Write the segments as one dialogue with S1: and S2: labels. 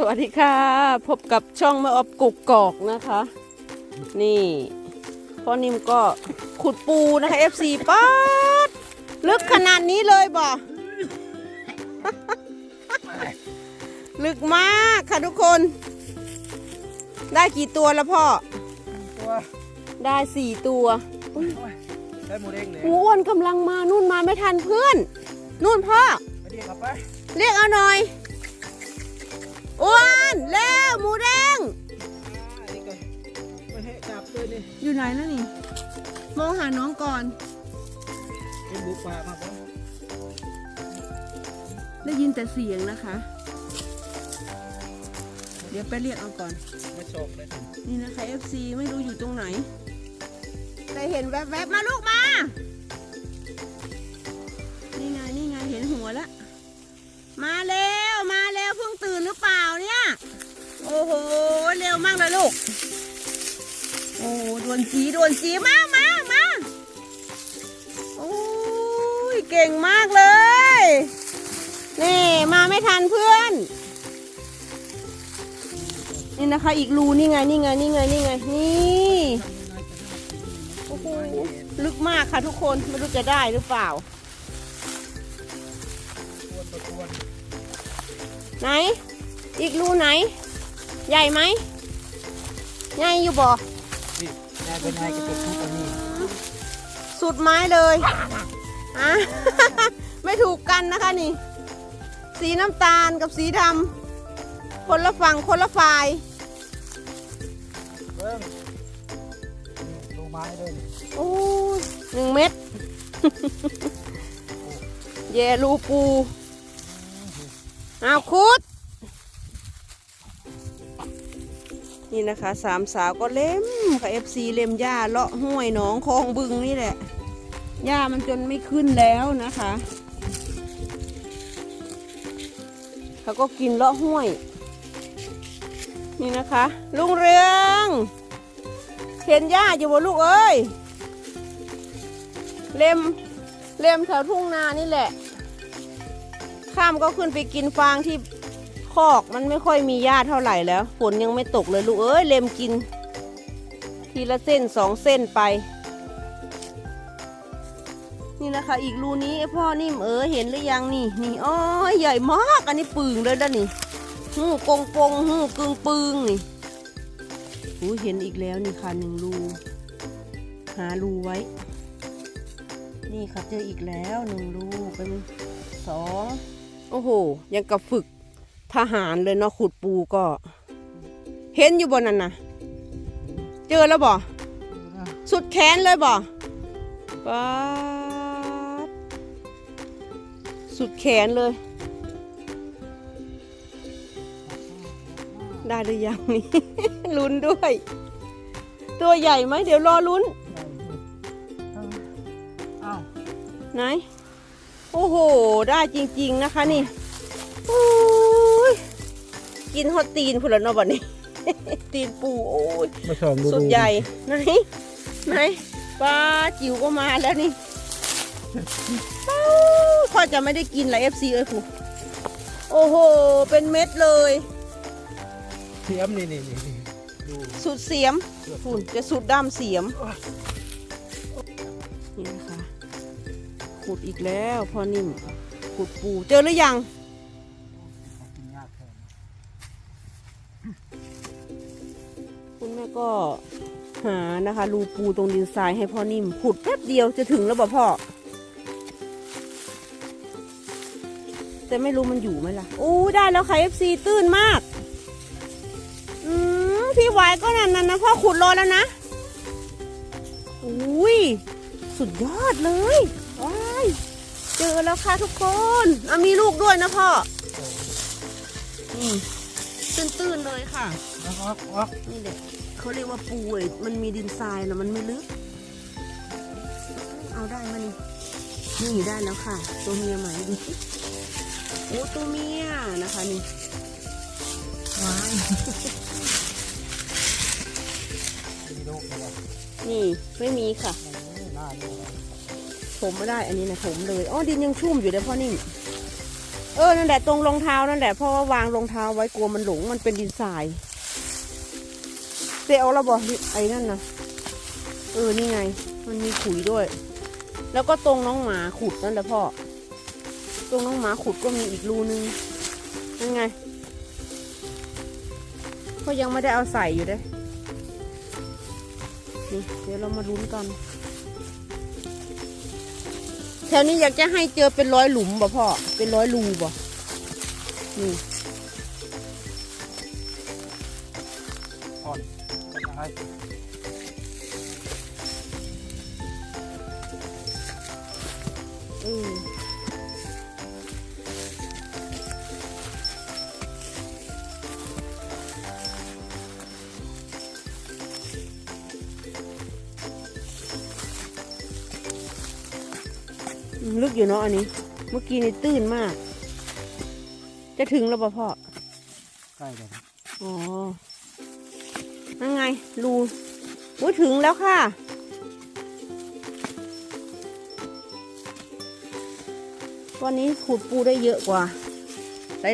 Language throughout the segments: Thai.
S1: สวัสดีค่ะ พบกับช่องแม่ออบกุกกอกนะคะ นี่พ่อนิ่มก็ขุดปูนะคะ FC ป๊าดลึกขนาดนี้เลยบ่ ลึกมากค่ะทุกคน ได้กี่ตัวแล้วพ่อ
S2: ตัว
S1: ได้สี่ตัว
S2: ได้หมูเด้งเลย
S1: หูอ้วนกำลังมานู่นมาไม่ทันเพื่อน นู่นพ่อ
S2: ไปดีครับไป
S1: เรียกเอาหน่อย อ้วนเร็วหมูแดง
S2: อันนี้ก็ไม่ให้จับด้วยนี่
S1: อยู่ไหนแล้วนี่ มองหาน้องก่อน
S2: เป็นบุกป่ามาปะ
S1: ได้ยินแต่เสียงนะคะ เดี๋ยวไปเรียกเอาก่อน
S2: ไม่โชคเลย
S1: นี่นะคะ FC ไม่รู้อยู่ตรงไหน แต่เห็นแวบๆมาลูกมา นี่ไงนี่ไงเห็นหัวแล้ว มาเร็วมาเร็วเพิ่งตื่นหรือเปล่าเนี่ยโอ้โห เร็วมากเลยลูก โอ้ดวนจีดวนจีมามามาโอ้ยเก่งมากเลย นี่มาไม่ทันเพื่อน นี่นะคะ อีกรูนี่ไงนี่ไงนี่ไงนี่ไงนี่โอ้โหลึกมากค่ะทุกคนไม่รู้จะได้หรือเปล่า ไหน อีกรูไหน ใหญ่ไหมใหญ่อยู่บ่
S2: นี่นายเป็นนายกระตุกทุกอันนี้
S1: สุดไม้เลยอะ ไม่ถูกกันนะคะนี่ สีน้ำตาลกับสีดำคนละฝั่งคนละฝ่าย
S2: เบิ้งดูไม้ด้วยนี่
S1: โอ้ยหนึ่งเม็ดแย่รูปูอ้าวคุด นี่นะคะสามสาวก็เล่มค่ะ FC เล่มหญ้าเลาะห้วยหนองคลองบึงนี่แหละหญ้ามันจนไม่ขึ้นแล้วนะคะเขาก็กินเลาะห้วย นี่นะคะ ลุงเรืองเห็นหญ้าอยู่บ่ลูกเอ้ยเล็มเล็มแถวทุ่งนานี่แหละ ข้ามก็ขึ้นไปกินฟางที่ คอกมันไม่ค่อยมีหญ้าเท่าไหร่แล้ว ฝนยังไม่ตกเลยลูกเอ้ยเล็มกิน ทีละเส้นสองเส้นไป นี่นะคะ อีกรูนี้พ่อนิ่มเออเห็นหรือยังนี่นี่อ้อใหญ่มากอันนี้ปึงเลยด้านนี่หูกงกงหูกึงปึงนี่อู้เห็นอีกแล้วนี่ค่ะหนึ่งรูหารูไว้ นี่ค่ะเจออีกแล้วหนึ่งรูเป็นสองโอ้โห ยังกับฝึก ทหารเลยเนาะขุดปูก็ เห็นอยู่บนนั้นนะเจอแล้วบ่
S2: ดูนะ
S1: สุดแขนเลยบ่ป๊าดสุดแขนเลย ได้หรือยังนี่ ลุ้นด้วย ตัวใหญ่ไหมเดี๋ยวรอลุ้น
S2: อ้าว
S1: ไหน โอ้โห ได้จริง ๆ นะคะนี่โอ้ย กินฮอตตีนพุ่นละเนาะบัดนี้ ตีนปูโอ้ย
S2: มาส่องดู
S1: สุดใหญ่ไหนไหนปลาจิ๋วก็มาแล้วนี่เอ้าพ่อจะไม่ได้กินละเอฟซีเอ้ยผูโอ้โห เป็นเม็ดเลย
S2: เทียมนี่นี่นี่นี่ดู
S1: สุดเสียมฝุ่นจะสุดด้ามเสียม นี่นะคะ ขุดอีกแล้วพ่อนิ่ม ขุดปู เจอหรือยัง คุณแม่ก็หานะคะ รูปูตรงดินทรายให้พ่อนิ่มขุดแป๊บเดียวจะถึงแล้วบ่พ่อ แต่ไม่รู้มันอยู่ไหมล่ะอู้ได้แล้วค่ะ FC ตื้นมาก อืมพี่หวายก็นั่นนั่นนะพ่อขุดรอแล้วนะอุ้ยสุดยอดเลยว้ายเจอแล้วค่ะทุกคน มีลูกด้วยนะพ่อนี่ ตื้นๆเลยค่ะ
S2: ออกออกออก
S1: นี่แหละเขาเรียกว่าปูเอ้ยมันมีดินทรายนะมันไม่ลึก เอาได้มานี่นี่ได้แล้วค่ะ ตัวเมียไหมดูสิโอ้ตัวเมียนะคะนี่
S2: ว้ายมีลูกไหมล่ะ
S1: นี่ไม่มีค่ะ
S2: โอ้ยน่าดูนะ
S1: ถมไม่ได้อันนี้นะถมเลยอ๋อดินยังชุ่มอยู่เลยพ่อนิ่ม เออ นั่นแหละตรงรองเท้านั่นแหละเพราะว่าวางรองเท้าไว้กลัวมันหลงมันเป็นดินทรายเซลเราบอกไอ้นั่นนะเออ นี่ไง มันมีขุยด้วย แล้วก็ตรงน้องหมาขุดนั่นแหละพ่อ ตรงน้องหมาขุดก็มีอีกรูนึงนั่นไงก็ยังไม่ได้เอาใส่อยู่เด้นี่เดี๋ยวเรามาลุ้นกัน แถวนี้อยากจะให้เจอเป็นร้อยหลุมบ่พ่อ เป็นร้อยรูบ่นี่
S2: อ่อน
S1: ให้ ลึกอยู่เนาะอันนี้ เมื่อกี้นี่ตื้นมาก จะถึงแล้วป่ะพ่อ
S2: ใกล้แล้ว
S1: อ๋อนั่นไงรูอุ้ยถึงแล้วค่ะ วันนี้ขุดปูได้เยอะกว่า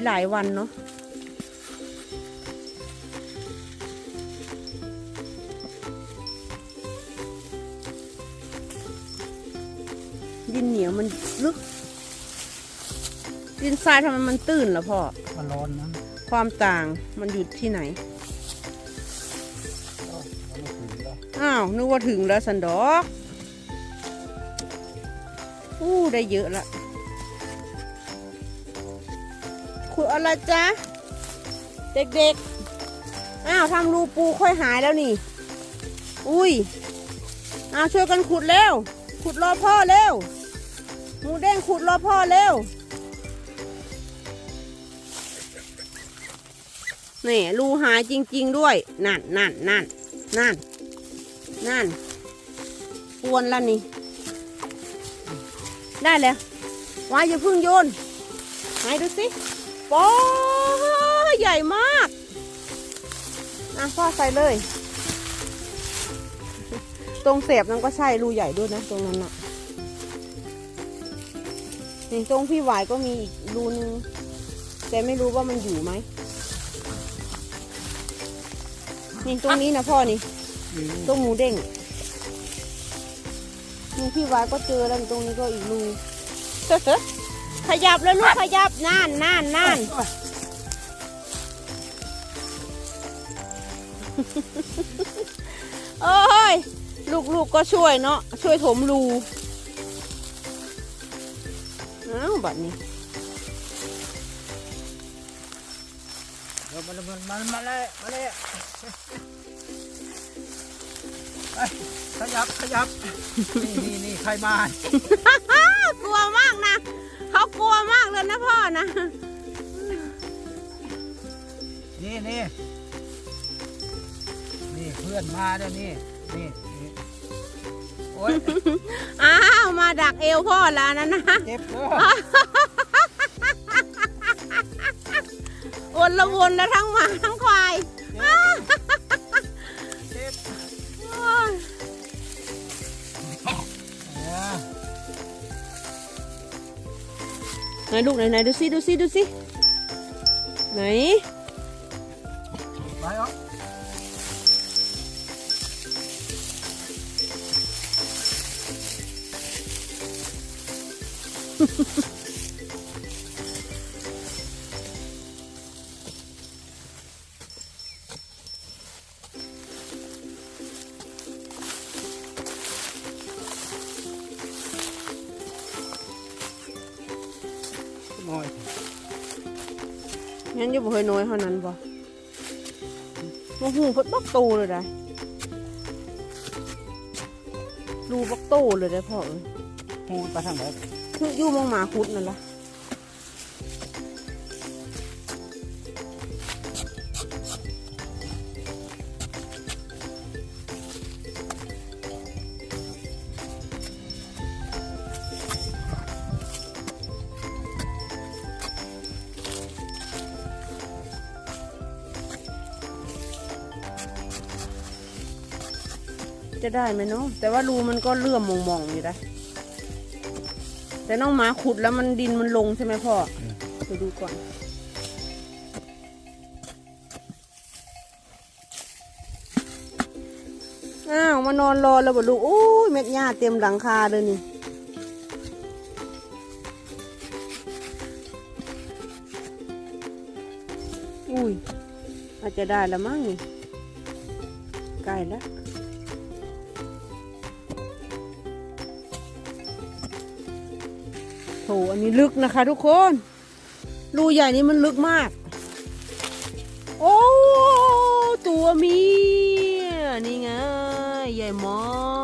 S1: หลายๆวันเนาะ ดินเหนียวมันลึก ดินทรายทำไมมันตื้นล่ะพ่อ
S2: มันร้อนนะ
S1: ความต่างมันอยู่ที่ไหน
S2: ก็มันไม่ถึงแล้ว
S1: อ้าว นึกว่าถึงแล้วสันดอกอู้ได้เยอะละขุดอะไรจ๊ะ เด็กๆ อ้าวทำรูปูค่อยหายแล้วนี่ อุ้ย อ้าวช่วยกันขุดเร็ว ขุดรอพ่อเร็ว หมูเด้งขุดรอพ่อเร็ว นี่รูหายจริง ๆ ด้วย นั่นนั่นนั่นนั่นนั่นปวนแล้วนี่ ได้แล้ววายอย่าเพึ่งโยนไหนดูสิโอ้ใหญ่มากอะพ่อใส่เลย ตรงเสียบนั้นก็ใช่รูใหญ่ด้วยนะ ตรงนั้นน่ะ นี่ตรงพี่หวายก็มีอีกรูนึง แต่ไม่รู้ว่ามันอยู่ไหมนี่ตรงนี้นะพ่อนี่
S2: นี่
S1: ตรงหมูเด้งนี่พี่วายก็เจอแล้วตรงนี้ก็อีกรูขยับแล้วลูกขยับน่านน่านน่านโอ้ย ลูกๆก็ช่วยเนาะช่วยถมรู บัดนี้
S2: เดี๋ยวมันมันมันมาเลยมาเลยไปขยับขยับนี่นี่นี่ใครมา
S1: กลัวมากนะ เขากลัวมากเลยนะพ่อนะ
S2: นี่นี่นี่เพื่อนมาแล้วนี่นี่นี่โอ๊ย
S1: อ้าวมาดักเอวพ่อแล้วนะนะ
S2: เจ็บเด้อ
S1: วนละวนแล้วทั้งหมาทั้งควาย
S2: เจ็บ
S1: โอ้ย
S2: อ่า
S1: ไหนลูกไหนไหนดูสิดูสิดูสิไหน
S2: ไปเอา น้อย
S1: งั้นอยังบ่เคยน้อยเท่านั้นบ่มาหูเพิ่นบักโตเลยได้รูบักโตเลยได้พ่อเอ้ย
S2: พูดไปทางไหน
S1: คืออยู่มองหมาคุดนั่นละจะได้ไหมเนาะแต่ว่ารูมันก็เลื่อมมองๆอยู่ได้ แต่น้องหมาขุดแล้วมันดินมันลงใช่ไหมพ่อดูก่อนอ้าวมานอนรอแล้วบ่ลูกโอ้ยเม็ดหญ้าเต็มหลังคาเลยนี่อุ้ยอาจจะได้แล้วมั้งนี่ใกล้แล้ว โหอันนี้ลึกนะคะ ทุกคน รูใหญ่นี้มันลึกมาก โอ้ตัวมีนี่ไง ใหญ่มาก